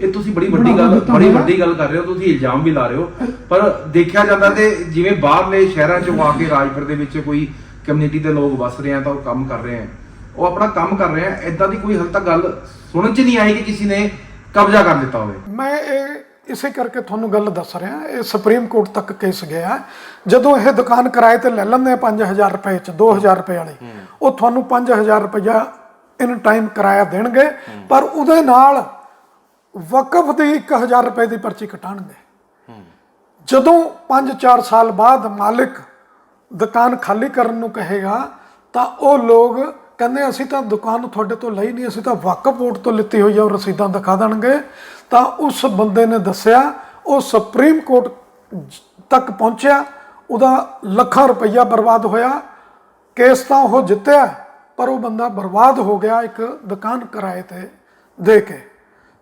ਇਹ ਤੁਸੀਂ ਬੜੀ ਵੱਡੀ ਗੱਲ ਦਿੱਤਾ ਬੜੀ। ਵੱਡੀ ਗੱਲ ਕਰ ਰਹੇ ਹੋ ਤੁਸੀਂ ਇਲਜ਼ਾਮ ਵੀ ਲਾ ਰਹੇ ਹੋ। ਪਰ ਦੇਖਿਆ ਜਾਂਦਾ ਤੇ ਜਿਵੇਂ ਬਾਹਰਲੇ ਸ਼ਹਿਰਾਂ ਚੋਂ ਆ ਕੇ ਰਾਜਪੁਰ ਦੇ ਵਿੱਚ ਕੋਈ ਕਮਿਊਨਿਟੀ ਦੇ ਲੋਕ ਵਸ ਰਹੇ ਆ ਤਾਂ ਉਹ ਕੰਮ ਕਰ ਰਹੇ ਆ। ਉਹ ਆਪਣਾ ਕੰਮ ਕਰ ਰਹੇ ਆ ਇਦਾਂ ਦੀ ਕੋਈ ਹਾਲੇ ਤੱਕ ਗੱਲ ਸੁਣਨ ਚ ਨਹੀਂ ਆਈ ਕਿ ਕਿਸੇ ਨੇ ਕਬਜ਼ਾ ਕਰ ਲਿੱਤਾ ਹੋਵੇ। ਮੈਂ ਇਹ ਇਸੇ ਕਰਕੇ ਤੁਹਾਨੂੰ ਗੱਲ ਦੱਸ ਰਿਹਾ ਇਹ ਸੁਪਰੀਮ ਕੋਰਟ ਤੱਕ ਕੇਸ ਗਿਆ। ਜਦੋਂ ਇਹ ਦੁਕਾਨ ਕਿਰਾਏ ਤੇ ਲੈ ਲੈਂਦੇ ਆ 5000 ਰੁਪਏ ਚ 2000 ਰੁਪਏ ਵਾਲੀ ਉਹ ਤੁਹਾਨੂੰ 5000 ਰੁਪਇਆ ਇਨ ਟਾਈਮ ਕਿਰਾਇਆ ਦੇਣਗੇ। ਪਰ ਉਹਦੇ ਨਾਲ ਵਕਫ ਦੀ 1000 ਰੁਪਏ ਦੀ ਪਰਚੀ ਕਟਾਣਗੇ ਜਦੋਂ 5-4 ਸਾਲ ਬਾਅਦ ਮਾਲਕ ਦੁਕਾਨ ਖਾਲੀ ਕਰਨ ਨੂੰ ਕਹੇਗਾ, ਤਾਂ ਉਹ ਲੋਕ ਕਹਿੰਦੇ, ਅਸੀਂ ਤਾਂ ਦੁਕਾਨ ਤੁਹਾਡੇ ਤੋਂ ਲਈ ਨਹੀਂ, ਅਸੀਂ ਤਾਂ ਵਕਫ ਬੋਰਡ ਤੋਂ ਲਿੱਤੀ ਹੋਈ ਆ ਉਹ ਰਸੀਦਾਂ ਦਿਖਾ ਦੇਣਗੇ। ਤਾਂ ਉਸ ਬੰਦੇ ਨੇ ਦੱਸਿਆ, ਉਹ ਸੁਪਰੀਮ ਕੋਰਟ ਤੱਕ ਪਹੁੰਚਿਆ, ਉਹਦਾ ਲੱਖਾਂ ਰੁਪਈਆ ਬਰਬਾਦ ਹੋਇਆ। ਕੇਸ ਤਾਂ ਉਹ ਜਿੱਤਿਆ, ਪਰ ਉਹ ਬੰਦਾ ਬਰਬਾਦ ਹੋ ਗਿਆ ਇੱਕ ਦੁਕਾਨ ਕਿਰਾਏ ਤੇ ਦੇ ਕੇ।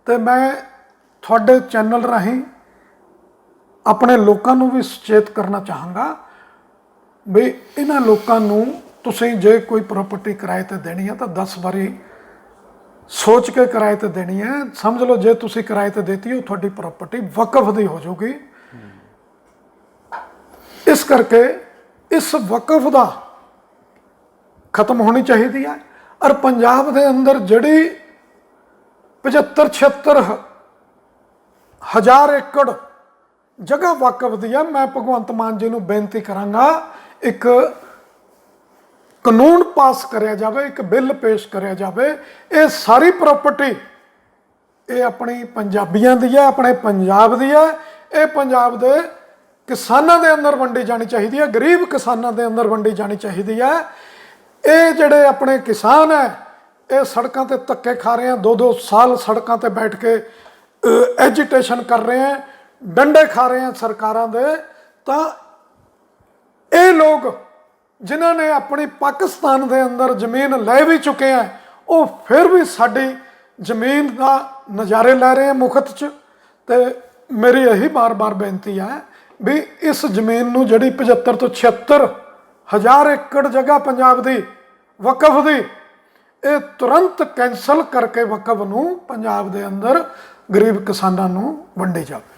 ਤੇ ਮੈਂ ਤੁਹਾਡੇ ਚੈਨਲ ਰਾਹੀਂ ਆਪਣੇ ਲੋਕਾਂ ਨੂੰ ਵੀ ਸੁਚੇਤ ਕਰਨਾ ਚਾਹਾਂਗਾ ਵੀ ਇਹਨਾਂ ਲੋਕਾਂ ਨੂੰ ਤੁਸੀਂ ਜੇ ਕੋਈ ਪ੍ਰਾਪਰਟੀ ਕਿਰਾਏ ਤੇ ਦੇਣੀ ਹੈ ਤਾਂ 10 ਵਾਰੀ ਸੋਚ ਕੇ ਕਿਰਾਏ ਤੇ ਦੇਣੀ ਹੈ। ਸਮਝ ਲਓ ਜੇ ਤੁਸੀਂ ਕਿਰਾਏ ਤੇ ਦੇਤੀ, ਉਹ ਤੁਹਾਡੀ ਪ੍ਰਾਪਰਟੀ ਵਕਫ ਦੀ ਹੋ ਜਾਊਗੀ। ਇਸ ਕਰਕੇ ਇਸ ਵਕਫ ਦਾ ਖਤਮ ਹੋਣੀ ਚਾਹੀਦੀ ਹੈ। ਔਰ ਪੰਜਾਬ ਦੇ ਅੰਦਰ ਜਿਹੜੀ 75 76 ਹਜ਼ਾਰ ਏਕੜ ਜਗ੍ਹਾ ਵਾਕਫ ਦੀ ਹੈ ਮੈਂ ਭਗਵੰਤ ਮਾਨ ਜੀ ਨੂੰ ਬੇਨਤੀ ਕਰਾਂਗਾ, ਇੱਕ ਕਾਨੂੰਨ ਪਾਸ ਕਰਿਆ ਜਾਵੇ, ਇੱਕ ਬਿੱਲ ਪੇਸ਼ ਕਰਿਆ ਜਾਵੇ। ਇਹ ਸਾਰੀ ਪ੍ਰਾਪਰਟੀ ਇਹ ਆਪਣੀ ਪੰਜਾਬੀਆਂ ਦੀ ਹੈ ਆਪਣੇ ਪੰਜਾਬ ਦੀ ਹੈ ਇਹ ਪੰਜਾਬ ਦੇ ਕਿਸਾਨਾਂ ਦੇ ਅੰਦਰ ਵੰਡੀ ਜਾਣੀ ਚਾਹੀਦੀ ਹੈ ਗਰੀਬ ਕਿਸਾਨਾਂ ਦੇ ਅੰਦਰ ਵੰਡੀ ਜਾਣੀ ਚਾਹੀਦੀ ਹੈ ਇਹ ਜਿਹੜੇ ਆਪਣੇ ਕਿਸਾਨ ਹੈ ਇਹ ਸੜਕਾਂ ਤੇ ਧੱਕੇ ਖਾ ਰਹੇ ਆ ਦੋ ਦੋ ਸਾਲ ਸੜਕਾਂ ਤੇ ਬੈਠ ਕੇ ਐਜੀਟੇਸ਼ਨ ਕਰ ਰਹੇ ਆ ਡੰਡੇ ਖਾ ਰਹੇ ਆ ਸਰਕਾਰਾਂ ਦੇ, ਤਾਂ ਇਹ ਲੋਕ ਜਿਨ੍ਹਾਂ ਨੇ ਆਪਣੀ ਪਾਕਿਸਤਾਨ ਦੇ ਅੰਦਰ ਜ਼ਮੀਨ ਲੈ ਵੀ ਚੁੱਕੇ ਆ, ਉਹ ਫਿਰ ਵੀ ਸਾਡੀ ਜ਼ਮੀਨ ਦਾ ਨਜ਼ਾਰੇ ਲੈ ਰਹੇ ਆ ਮੁਖਤ ਚ। ਤੇ ਮੇਰੀ ਇਹੀ ਬਾਰ-ਬਾਰ ਬੇਨਤੀ ਹੈ ਵੀ ਇਸ ਜ਼ਮੀਨ ਨੂੰ ਜਿਹੜੀ 75 ਤੋਂ 76 ਹਜ਼ਾਰ ਏਕੜ ਜਗ੍ਹਾ ਪੰਜਾਬ ਦੀ, ਵਕਫ ਦੀ ਇਹ ਤੁਰੰਤ ਕੈਨਸਲ ਕਰਕੇ ਵਕਫ ਨੂੰ ਪੰਜਾਬ ਦੇ ਅੰਦਰ ਗਰੀਬ ਕਿਸਾਨਾਂ ਨੂੰ ਵੰਡੇ ਜਾਵੇ।